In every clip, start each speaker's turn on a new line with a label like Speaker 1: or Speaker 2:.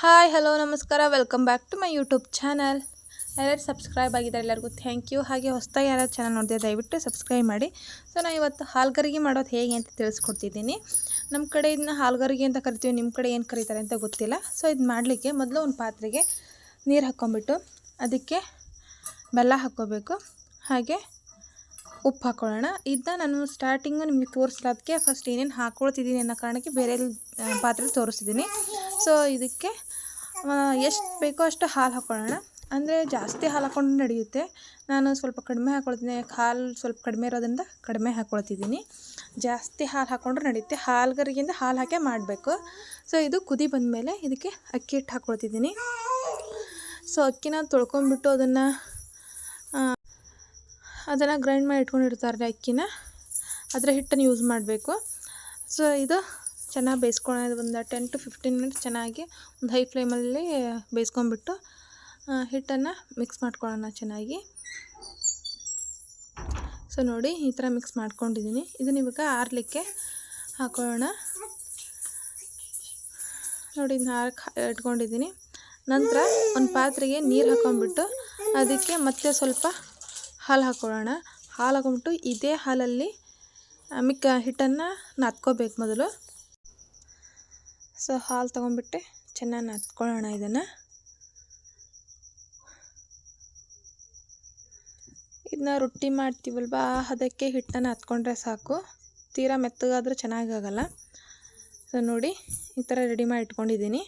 Speaker 1: Hi hello ನಮಸ್ಕಾರ. Welcome back to my YouTube channel ಎಲ್ಲರೂ subscribe ಆಗಿದ್ದಾರೆ ಎಲ್ಲರಿಗೂ ಥ್ಯಾಂಕ್ ಯು ಹಾಗೆ ಹೊಸದಾಗಿ ಯಾರು ಚಾನಲ್ ನೋಡಿದೆ ದಯವಿಟ್ಟು ಸಬ್ಸ್ಕ್ರೈಬ್ ಮಾಡಿ. ಸೊ ನಾನು ಇವತ್ತು ಹಾಲ್ಗರಿಗೆ ಮಾಡೋದು ಹೇಗೆ ಅಂತ ತಿಳಿಸ್ಕೊಡ್ತಿದ್ದೀನಿ. ನಮ್ಮ ಕಡೆ ಇದನ್ನ ಹಾಲ್ಗರಿಗೆ ಅಂತ ಕರಿತೀವಿ. ನಿಮ್ಮ ಕಡೆ ಏನು ಕರೀತಾರೆ ಅಂತ ಗೊತ್ತಿಲ್ಲ. ಸೊ ಇದು ಮಾಡಲಿಕ್ಕೆ ಮೊದಲು ಒಂದು ಪಾತ್ರೆಗೆ ನೀರು ಹಾಕ್ಕೊಂಬಿಟ್ಟು ಅದಕ್ಕೆ ಬೆಲ್ಲ ಹಾಕ್ಕೋಬೇಕು. ಹಾಗೆ ಉಪ್ಪು ಹಾಕ್ಕೊಳ್ಳೋಣ ಇದನ್ನ ನಾನು ಸ್ಟಾರ್ಟಿಂಗು ನಿಮಗೆ ತೋರಿಸ್ಲಾದಕ್ಕೆ ಫಸ್ಟ್ ಏನೇನು ಹಾಕ್ಕೊಳ್ತಿದ್ದೀನಿ ಅನ್ನೋ ಕಾರಣಕ್ಕೆ ಬೇರೆ ಪಾತ್ರೆ ತೋರಿಸ್ತಿದ್ದೀನಿ. ಸೊ ಇದಕ್ಕೆ ಎಷ್ಟು ಬೇಕೋ ಅಷ್ಟು ಹಾಲು ಹಾಕ್ಕೊಳ್ಳೋಣ ಅಂದರೆ ಜಾಸ್ತಿ ಹಾಲು ಹಾಕ್ಕೊಂಡು ನಡೆಯುತ್ತೆ. ನಾನು ಸ್ವಲ್ಪ ಕಡಿಮೆ ಹಾಕ್ಕೊಳ್ತೀನಿ ಹಾಲು ಸ್ವಲ್ಪ ಕಡಿಮೆ ಇರೋದ್ರಿಂದ ಕಡಿಮೆ ಹಾಕ್ಕೊಳ್ತಿದ್ದೀನಿ ಜಾಸ್ತಿ ಹಾಲು ಹಾಕ್ಕೊಂಡ್ರೆ ನಡೆಯುತ್ತೆ. ಹಾಲುಗರಿಗಿಂದ ಹಾಲು ಹಾಕೇ ಮಾಡಬೇಕು. ಸೊ ಇದು ಕುದಿ ಬಂದಮೇಲೆ ಇದಕ್ಕೆ ಅಕ್ಕಿ ಹಿಟ್ಟು ಹಾಕ್ಕೊಳ್ತಿದ್ದೀನಿ ಸೊ ಅಕ್ಕಿನ ತೊಳ್ಕೊಂಡ್ಬಿಟ್ಟು ಅದನ್ನು ಅದನ್ನು ಗ್ರೈಂಡ್ ಮಾಡಿ ಇಟ್ಕೊಂಡಿರ್ತಾರೆ ಅಕ್ಕಿನ. ಅದರ ಹಿಟ್ಟನ್ನು ಯೂಸ್ ಮಾಡಬೇಕು. ಸೊ ಇದು ಚೆನ್ನಾಗಿ ಬೇಯಿಸ್ಕೊಳ್ಳೋದು ಒಂದು ಟೆನ್ ಟು ಫಿಫ್ಟೀನ್ ಮಿನಿಟ್ಸ್ ಚೆನ್ನಾಗಿ ಒಂದು ಹೈ ಫ್ಲೇಮಲ್ಲಿ ಬೇಯಿಸ್ಕೊಂಬಿಟ್ಟು ಹಿಟ್ಟನ್ನು ಮಿಕ್ಸ್ ಮಾಡ್ಕೊಳ್ಳೋಣ ಚೆನ್ನಾಗಿ. ಸೊ ನೋಡಿ ಈ ಥರ ಮಿಕ್ಸ್ ಮಾಡ್ಕೊಂಡಿದ್ದೀನಿ. ಇದನ್ನ ಇವಾಗ ಆರಲಿಕ್ಕೆ ಹಾಕೊಳ್ಳೋಣ. ನೋಡಿ ಇದನ್ನ ಹಾಕಿ ಇಟ್ಕೊಂಡಿದ್ದೀನಿ. ನಂತರ ಒಂದು ಪಾತ್ರೆಗೆ ನೀರು ಹಾಕೊಂಡ್ಬಿಟ್ಟು ಅದಕ್ಕೆ ಮತ್ತೆ ಸ್ವಲ್ಪ ಹಾಲು ಹಾಕ್ಕೊಳ್ಳೋಣ ಹಾಲು ಹಾಕೊಂಡ್ಬಿಟ್ಟು ಇದೇ ಹಾಲಲ್ಲಿ ಮಿಕ್ಕ ಹಿಟ್ಟನ್ನು ನಾದ್ಕೋಬೇಕು ಮೊದಲು. ಸೊ ಹಾಲು ತೊಗೊಂಬಿಟ್ಟೆ ಚೆನ್ನಾಗಿ ಹತ್ಕೊಳ್ಳೋಣ ಇದನ್ನು. ಇದನ್ನ ರೊಟ್ಟಿ ಮಾಡ್ತೀವಲ್ವ, ಅದಕ್ಕೆ ಹಿಟ್ಟನ್ನು ಹತ್ಕೊಂಡ್ರೆ ಸಾಕು. ತೀರಾ ಮೆತ್ತಗಾದರೂ ಚೆನ್ನಾಗಾಗಲ್ಲ. ಸೊ ನೋಡಿ, ಈ ಥರ ರೆಡಿ ಮಾಡಿ ಇಟ್ಕೊಂಡಿದ್ದೀನಿ.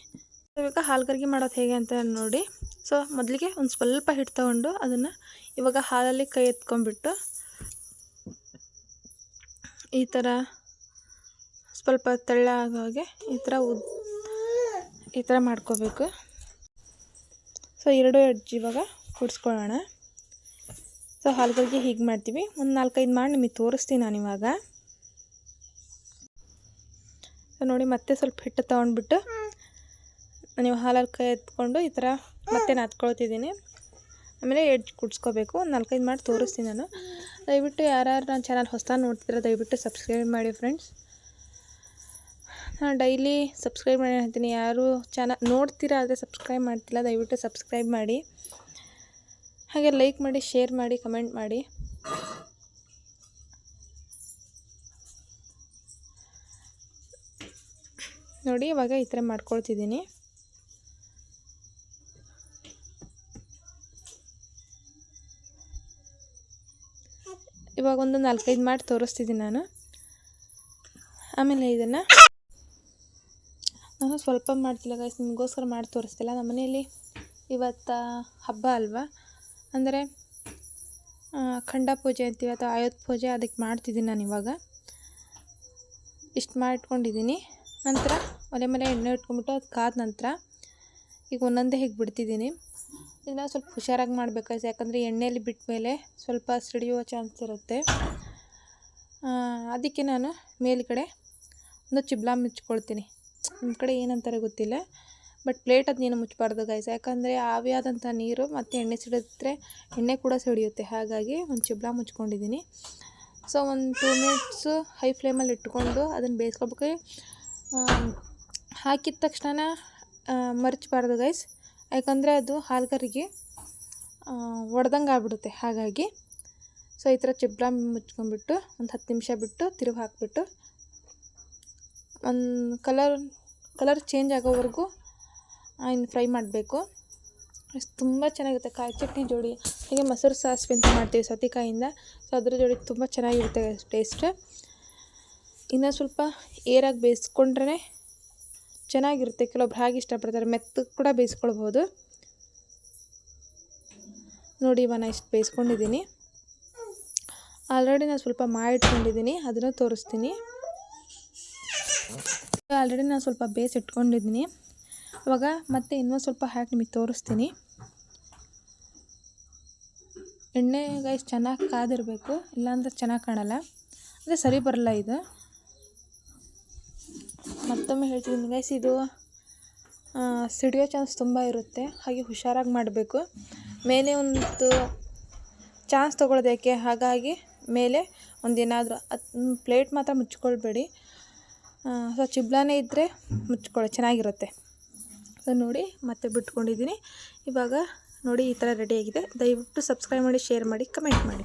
Speaker 1: ಇವಾಗ ಹಾಲ್ಗರ್ಗಿ ಮಾಡೋದು ಹೇಗೆ ಅಂತ ನೋಡಿ. ಸೊ ಮೊದಲಿಗೆ ಒಂದು ಸ್ವಲ್ಪ ಹಿಟ್ಟು ತೊಗೊಂಡು ಅದನ್ನು ಇವಾಗ ಹಾಲಲ್ಲಿ ಕೈ ಎತ್ಕೊಂಡ್ಬಿಟ್ಟು ಈ ಥರ ಸ್ವಲ್ಪ ತೆಳ್ಳ ಹಾಗೆ ಈ ಥರ ಉದ್ ಈ ಥರ ಮಾಡ್ಕೋಬೇಕು. ಸೊ ಎರಡು ಎಡ್ಜ್ ಇವಾಗ ಕುಡಿಸ್ಕೊಳ್ಳೋಣ. ಸೊ ಹಾಲ್ಗಳಿಗೆ ಹೀಗೆ ಮಾಡ್ತೀವಿ. ಒಂದು ನಾಲ್ಕೈದು ಮಾಡಿ ನಿಮಗೆ ತೋರಿಸ್ತೀನಿ ನಾನು ಇವಾಗ. ನೋಡಿ, ಮತ್ತೆ ಸ್ವಲ್ಪ ಹಿಟ್ಟು ತೊಗೊಂಡ್ಬಿಟ್ಟು ನೀವು ಹಾಲಲ್ಲಿ ಕೈ ಎತ್ಕೊಂಡು ಈ ಥರ ಮತ್ತೆ ನಾದ್ಕೊಳ್ತಿದ್ದೀನಿ. ಆಮೇಲೆ ಎಡ್ಜ್ ಕುಡ್ಸ್ಕೋಬೇಕು. ಒಂದು ನಾಲ್ಕೈದು ಮಾಡಿ ತೋರಿಸ್ತೀನಿ ನಾನು. ದಯವಿಟ್ಟು ಯಾರ್ಯಾರು ನನ್ನ ಚಾನಲ್ ಹೊಸದಾಗಿ ನೋಡ್ತಿದ್ರೆ, ದಯವಿಟ್ಟು ಸಬ್ಸ್ಕ್ರೈಬ್ ಮಾಡಿ ಫ್ರೆಂಡ್ಸ್ ನಾನು ಡೈಲಿ ಸಬ್ಸ್ಕ್ರೈಬ್ ಮಾಡಿ ಹೇಳ್ತೀನಿ. ಯಾರು ಚಾನ ನೋಡ್ತೀರಾ ಆದರೆ ಸಬ್ಸ್ಕ್ರೈಬ್ ಮಾಡ್ತಿಲ್ಲ, ದಯವಿಟ್ಟು ಸಬ್ಸ್ಕ್ರೈಬ್ ಮಾಡಿ. ಹಾಗೆ ಲೈಕ್ ಮಾಡಿ ಶೇರ್ ಮಾಡಿ ಕಮೆಂಟ್ ಮಾಡಿ. ನೋಡಿ, ಇವಾಗ ಈ ಥರ ಮಾಡ್ಕೊಳ್ತಿದ್ದೀನಿ. ಇವಾಗ ಒಂದು ನಾಲ್ಕೈದು ಮಾಡಿ ತೋರಿಸ್ತಿದ್ದೀನಿ ನಾನು. ಆಮೇಲೆ ಇದನ್ನು ನಾನು ಸ್ವಲ್ಪ ಮಾಡ್ತಿಲ್ಲ ಗೈಸ್ ನಿಮಗೋಸ್ಕರ ಮಾಡಿ ತೋರಿಸ್ತಿಲ್ಲ. ನಮ್ಮ ಮನೆಯಲ್ಲಿ ಇವತ್ತು ಹಬ್ಬ ಅಲ್ವಾ? ಅಂದರೆ ಖಂಡ ಪೂಜೆ ಅಂತೀವಿ ಅಥವಾ ಆಯುಧ ಪೂಜೆ ಅದಕ್ಕೆ ಮಾಡ್ತಿದ್ದೀನಿ ನಾನು ಇವಾಗ. ಇಷ್ಟು ಮಾಡಿಟ್ಕೊಂಡಿದ್ದೀನಿ ನಂತರ ಒಲೆ ಮೇಲೆ ಎಣ್ಣೆ ಇಟ್ಕೊಂಡ್ಬಿಟ್ಟು ಅದು ಕಾದ ನಂತರ ಈಗ ಒಂದೊಂದೇ ಹೀಗೆ ಬಿಡ್ತಿದ್ದೀನಿ. ಇದನ್ನ ಸ್ವಲ್ಪ ಹುಷಾರಾಗಿ ಮಾಡಬೇಕಾಯ್ತು ಯಾಕಂದರೆ ಎಣ್ಣೆಯಲ್ಲಿ ಬಿಟ್ಟ ಮೇಲೆ ಸ್ವಲ್ಪ ಸಿಡಿಯುವ ಚಾನ್ಸ್ ಇರುತ್ತೆ. ಅದಕ್ಕೆ ನಾನು ಮೇಲುಗಡೆ ಒಂದು ಚಿಬ್ಲಾ ಮುಚ್ಕೊಳ್ತೀನಿ ನಿಮ್ಮ ಕಡೆ ಏನಂತಾರೆ ಗೊತ್ತಿಲ್ಲ. ಬಟ್ ಪ್ಲೇಟ್ ಅದನ್ನೇನು ಮುಚ್ಚಬಾರ್ದು ಗೈಸ್ ಯಾಕಂದರೆ ಆವಿಯಾದಂಥ ನೀರು ಮತ್ತು ಎಣ್ಣೆ ಸಿಡಿದ್ರೆ ಎಣ್ಣೆ ಕೂಡ ಸಿಡಿಯುತ್ತೆ. ಹಾಗಾಗಿ ಒಂದು ಚಿಬ್ಲ ಮುಚ್ಕೊಂಡಿದ್ದೀನಿ ಸೊ ಒಂದು ಟೂ ಮಿನಿಟ್ಸು ಹೈ ಫ್ಲೇಮಲ್ಲಿ ಇಟ್ಕೊಂಡು ಅದನ್ನು ಬೇಯಿಸ್ಕೊಬೇಕು ಹಾಕಿದ ತಕ್ಷಣ ಮರ್ಚಬಾರ್ದು ಗೈಸ್ ಯಾಕಂದರೆ ಅದು ಹಾಲ್ಗರಿಗೆ ಒಡೆದಂಗೆ ಆಗ್ಬಿಡುತ್ತೆ. ಹಾಗಾಗಿ ಸೊ ಈ ಥರ ಚಿಬ್ಲ ಮುಚ್ಕೊಂಡ್ಬಿಟ್ಟು ಒಂದು ಹತ್ತು ನಿಮಿಷ ಬಿಟ್ಟು ತಿರುಗಿ ಹಾಕಿಬಿಟ್ಟು ಒಂದು ಕಲರ್ ಕಲರ್ ಚೇಂಜ್ ಆಗೋವರೆಗೂ ಇನ್ನು ಫ್ರೈ ಮಾಡಬೇಕು. ತುಂಬ ಚೆನ್ನಾಗಿರುತ್ತೆ ಕಾಯಿ ಚಟ್ನಿ ಜೋಡಿ. ಹೀಗೆ ಮೊಸರು ಸಾಸಿವೆ ಅಂತ ಮಾಡ್ತೀವಿ ಸೌತೆಕಾಯಿಂದ. ಸೊ ಅದ್ರ ಜೋಡಿ ತುಂಬ ಚೆನ್ನಾಗಿರುತ್ತೆ ಟೇಸ್ಟ್ ಇನ್ನು ಸ್ವಲ್ಪ ಏರಾಗಿ ಬೇಯಿಸ್ಕೊಂಡ್ರೆ ಚೆನ್ನಾಗಿರುತ್ತೆ. ಕೆಲವೊಬ್ರು ಹಾಗೆ ಇಷ್ಟಪಡ್ತಾರೆ. ಮೆತ್ತಗೆ ಕೂಡ ಬೇಯಿಸ್ಕೊಳ್ಬೋದು. ನೋಡಿ ಇವಾಗ ನಾನು ಇಷ್ಟು ಬೇಯಿಸ್ಕೊಂಡಿದ್ದೀನಿ. ಆಲ್ರೆಡಿ ನಾನು ಸ್ವಲ್ಪ ಮಾಡಿಟ್ಕೊಂಡಿದ್ದೀನಿ ಅದನ್ನು ತೋರಿಸ್ತೀನಿ. ಆಲ್ರೆಡಿ ನಾನು ಸ್ವಲ್ಪ ಬೇಸ್ ಇಟ್ಕೊಂಡಿದ್ದೀನಿ. ಇವಾಗ ಮತ್ತೆ ಇನ್ನೊಂದು ಸ್ವಲ್ಪ ಹಾಕಿ ನಿಮಗೆ ತೋರಿಸ್ತೀನಿ. ಎಣ್ಣೆ ಗೈಸ್ ಚೆನ್ನಾಗಿ ಕಾದಿರಬೇಕು, ಇಲ್ಲಾಂದ್ರೆ ಚೆನ್ನಾಗಿ ಕಾಣಲ್ಲ. ಅಂದರೆ ಸರಿ ಬರಲ್ಲ ಇದು. ಮತ್ತೊಮ್ಮೆ ಹೇಳ್ತಿದ್ದೀನಿ ಗೈಸ್ ಇದು ಸಿಡಿಯೋ ಚಾನ್ಸ್ ತುಂಬ ಇರುತ್ತೆ. ಹಾಗೆ ಹುಷಾರಾಗಿ ಮಾಡಬೇಕು. ಮೇಲೆ ಒಂದು ಚಾನ್ಸ್ ತೊಗೊಳ್ಳೋದಕ್ಕೆ ಹಾಗಾಗಿ ಮೇಲೆ ಒಂದೇನಾದರೂ ಅದು, ಪ್ಲೇಟ್ ಮಾತ್ರ ಮುಚ್ಕೊಳ್ಬೇಡಿ. ಸೊ ಚಿಬ್ಲಾನೇ ಇದ್ದರೆ ಮುಚ್ಕೊಳ್ಳಿ, ಚೆನ್ನಾಗಿರುತ್ತೆ. ಸೊ ನೋಡಿ, ಮತ್ತೆ ಬಿಟ್ಕೊಂಡಿದ್ದೀನಿ. ಇವಾಗ ನೋಡಿ ಈ ಥರ ರೆಡಿಯಾಗಿದೆ ದಯವಿಟ್ಟು ಸಬ್ಸ್ಕ್ರೈಬ್ ಮಾಡಿ ಶೇರ್ ಮಾಡಿ ಕಮೆಂಟ್ ಮಾಡಿ.